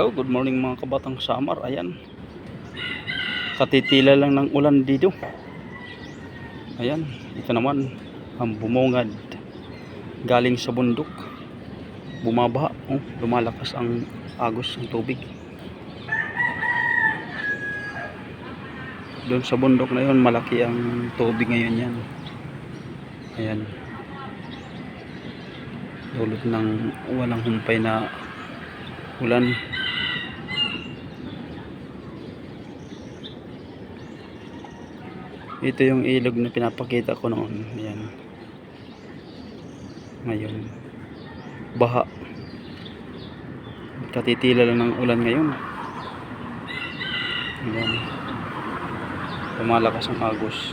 Hello, good morning mga kabatang Samar. Ayan. Katitila lang ng ulan dito. Ayan, ito naman ang bumungad galing sa bundok. Bumabaha, oh, lumalakas ang agos ng tubig. Doon sa bundok na yun, malaki ang tubig ngayon yan. Ayan. Dulot ng walang humpay na ulan. Ito yung ilog na pinapakita ko noon. Ayan. Ngayon. Baha. Katitila lang ng ulan ngayon. Ayan. Lumalakas ang agos.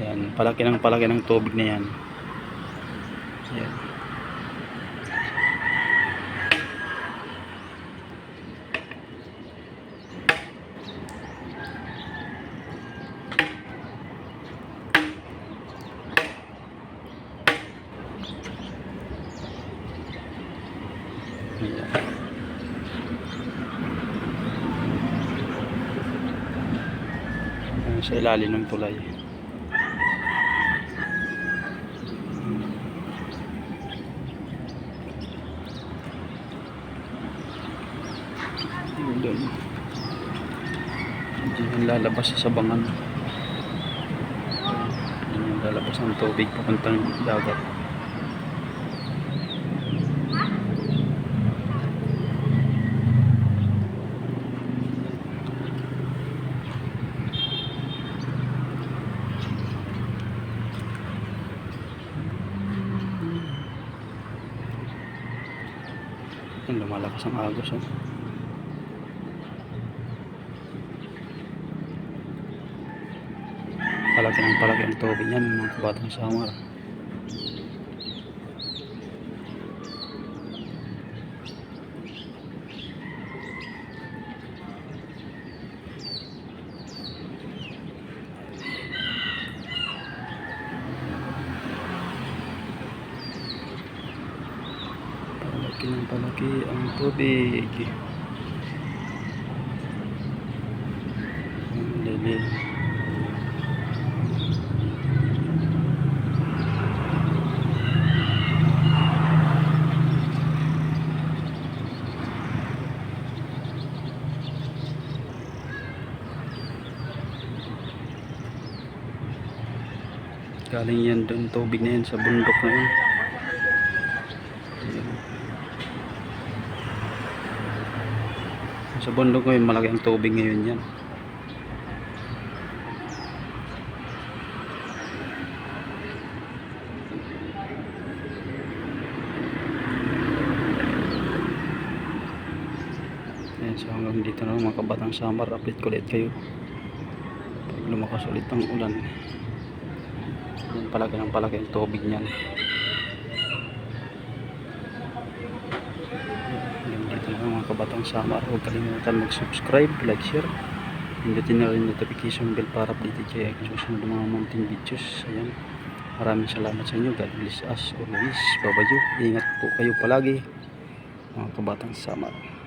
Ayan. Palaki ng palaki ng tubig na yan. Ayan. Ayan. Ayan, sa ilalim ng tulay. Doon. Hindi yan lalabas sa sabangan. Yan yung lalabas ng tubig papuntang dagat. Yan, lumalakas ang agos. Oh. Palaki ng palaki ang tubig yan, mga kabatang samar. Palaki ng palaki ang tubig. Ang lilim. Galing yan doon tubig na yan sa bundok na yun. Ayan. Sa bundok ngayon malaki ang tubig ngayon yan. Ayan, so hanggang dito na mga kabatang summer update ko ulit kayo. Pag lumakas ulit ang ulan. Yan palagi ng palagi ang tubig niyan hanggang dito kabatang summer huwag kalimutan mag subscribe, like, share pindutin na rin notification bell para updated kayo ang susunod mga mountain videos. Ayan. Maraming salamat sa inyo. God bless us always. Babayo. Ingat po kayo palagi mga kabatang summer